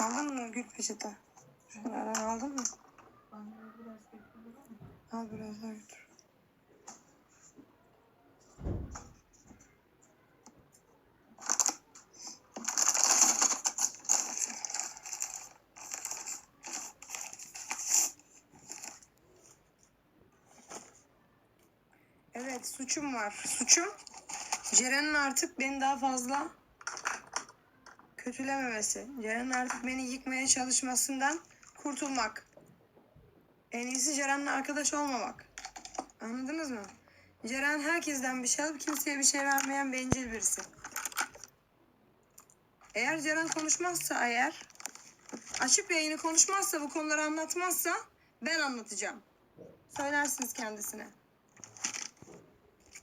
Aldın mı gül peçete? Şunlardan aldın mı? Al biraz daha götür. Evet suçum var. Suçum Ceren'in artık beni daha fazla kötülememesi. Ceren'in artık beni yıkmaya çalışmasından kurtulmak. En iyisi Ceren'le arkadaş olmamak. Anladınız mı? Ceren herkesten bir şey alıp kimseye bir şey vermeyen bencil birisi. Eğer Ceren konuşmazsa eğer açıp yayını konuşmazsa bu konuları anlatmazsa ben anlatacağım. Söylersiniz kendisine.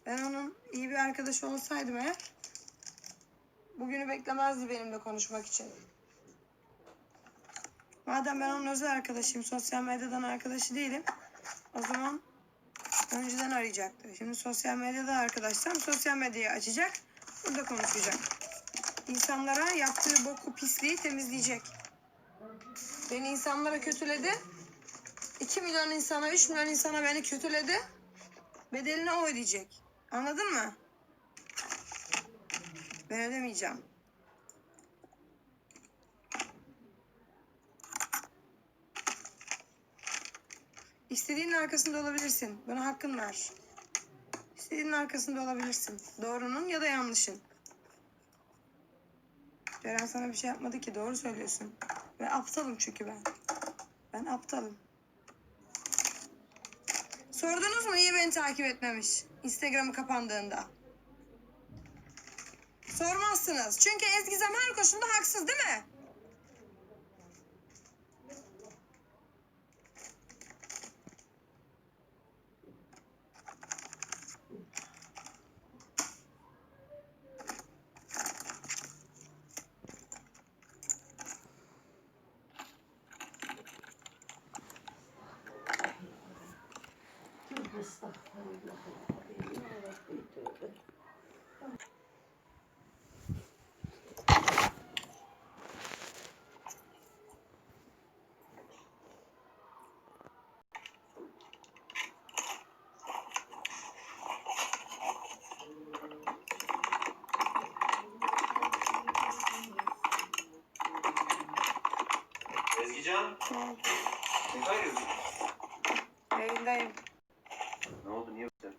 Ben onun iyi bir arkadaşı olsaydım eğer bugünü beklemezdi benimle konuşmak için. Madem ben onun özel arkadaşıyım, sosyal medyadan arkadaşı değilim. O zaman önceden arayacaktı. Şimdi sosyal medyada arkadaşsam sosyal medyayı açacak, burada konuşacak. İnsanlara yaptığı boku pisliği temizleyecek. Beni insanlara kötüledi. 2 milyon insana, 3 milyon insana beni kötüledi. Bedelini o ödeyecek. Anladın mı? Ben ödemeyeceğim. İstediğinin arkasında olabilirsin. Buna hakkın var. İstediğinin arkasında olabilirsin. Doğrunun ya da yanlışın. Ceren sana bir şey yapmadı ki. Doğru söylüyorsun. Ve aptalım çünkü ben. Ben aptalım. Sordunuz mu niye beni takip etmemiş? Instagram'ı kapandığında. Sormazsınız. Çünkü Ezgi her koşulda haksız değil mi? Ezgican, ne kaydediyorsun? Yayındayım. Ne oldu, niye bu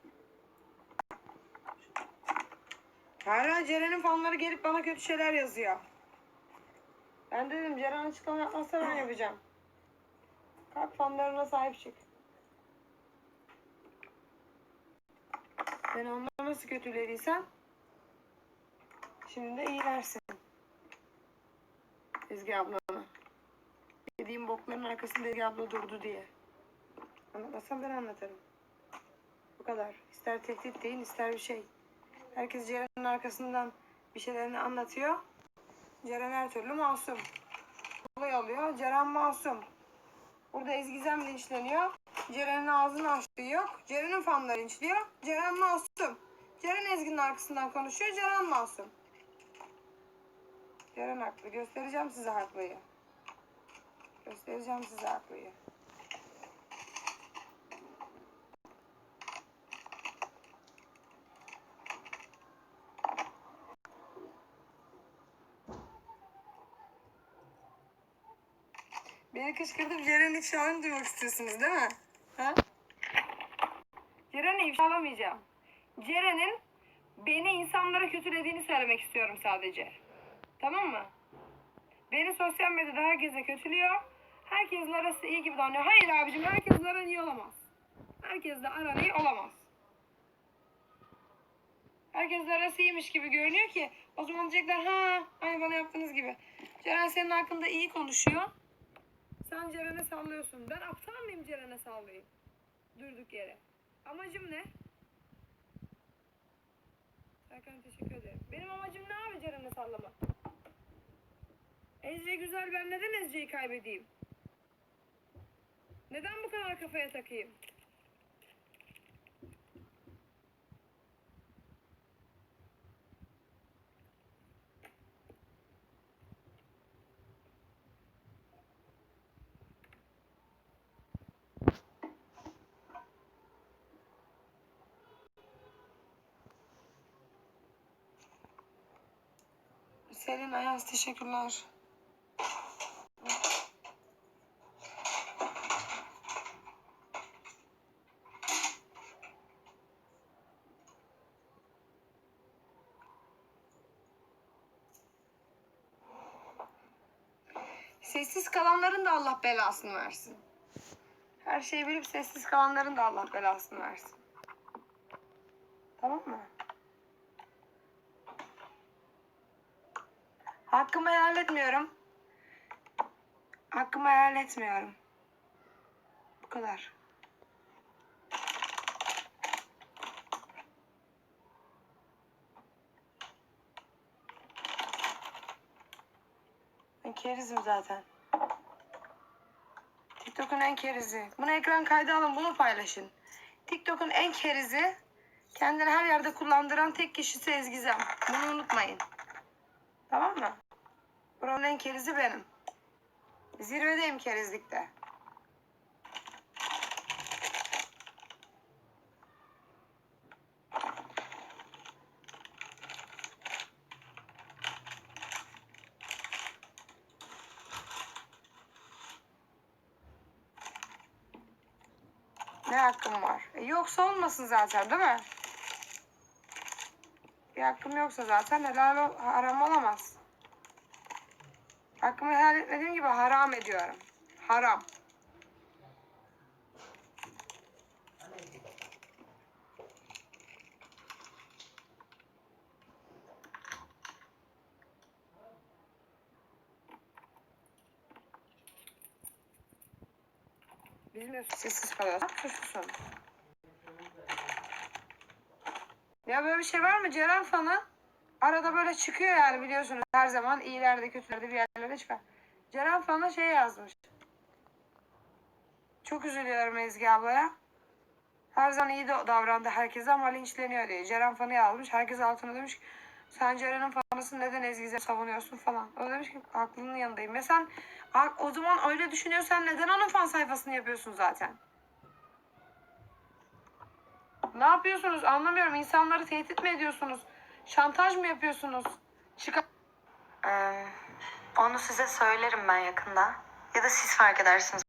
Hala Ceren'in fanları gelip bana kötü şeyler yazıyor. Ben de dedim Ceren açıklama yapmazsa ben yapacağım. Kalk fanlarına sahip çık. Ben onları nasıl kötülediysem şimdi de iyilersin. Ezgi ablana. Dediğim bokların arkasında Ezgi abla durdu diye. Anlatmasam ben anlatırım. Bu kadar. İster tehdit deyin ister bir şey. Herkes Ceren'in arkasından bir şeylerini anlatıyor. Ceren her türlü masum. Olay oluyor. Ceren masum. Burada Ezgizem linçleniyor. Ceren'in ağzını açtığı yok. Ceren'in fanları linçliyor. Ceren masum. Ceren Ezgi'nin arkasından konuşuyor. Ceren masum. Ceren haklı. Göstereceğim size haklıyı. Göstereceğim size haklıyı. Beni kışkırtıp Ceren'in ifşalarını duymak istiyorsunuz değil mi? Ha? Ceren'i ifşalamayacağım. Ceren'in beni insanlara kötülediğini söylemek istiyorum sadece. Tamam mı? Beni sosyal medyada herkese kötülüyor. Herkesin arası iyi gibi davranıyor. Hayır abicim herkesle aran iyi olamaz. Herkesle aran iyi olamaz. Herkesle arası iyiymiş gibi görünüyor ki o zaman diyecekler ha aynı bana yaptığınız gibi. Ceren senin hakkında iyi konuşuyor. Sen Ceren'e sallıyorsun. Ben aptal mıyım Ceren'e sallayayım? Durduk yere. Amacım ne? Serkan teşekkür ederim. Benim amacım ne abi Ceren'e sallamak? Ece güzel ben neden Ece'yi kaybedeyim? Neden bu kadar kafaya takayım? Selim Ayaz teşekkürler. Sessiz kalanların da Allah belasını versin. Her şeyi bilip sessiz kalanların da Allah belasını versin. Tamam mı? Hakkımı helal etmiyorum. Hakkımı helal etmiyorum. Bu kadar. Kerizim zaten. TikTok'un en kerizi. Bunu ekran kaydı alın bunu paylaşın. TikTok'un en kerizi kendini her yerde kullandıran tek kişisi Ezgizem. Bunu unutmayın. Tamam mı? Buranın en kerizi benim. Zirvedeyim kerizlikte. Ne hakkım var? E, yoksa olmasın zaten değil mi? Bir hakkım yoksa zaten helal haram olamaz. Hakkımı helal etmediğim gibi haram ediyorum. Haram. Sessiz kalıyorsun. Ya böyle bir şey var mı Ceren fanı? Arada böyle çıkıyor yani biliyorsunuz her zaman iyilerde kötülerde bir yerlere çıkar. Ceren fanı şey yazmış. Çok üzülüyorum Ezgi ablaya. Her zaman iyi davrandı herkese ama linçleniyor diye. Ceren fanı yazmış. Herkes altına demiş ki sen Ceren'in fanısın neden Ezgi'yi savunuyorsun falan. O demiş ki aklının yanındayım. Ve sen a- o zaman öyle düşünüyorsan neden onun fan sayfasını yapıyorsun zaten? Ne yapıyorsunuz anlamıyorum. İnsanları tehdit mi ediyorsunuz? Şantaj mı yapıyorsunuz? Çıkar. Ee, onu size söylerim ben yakında. Ya da siz fark edersiniz.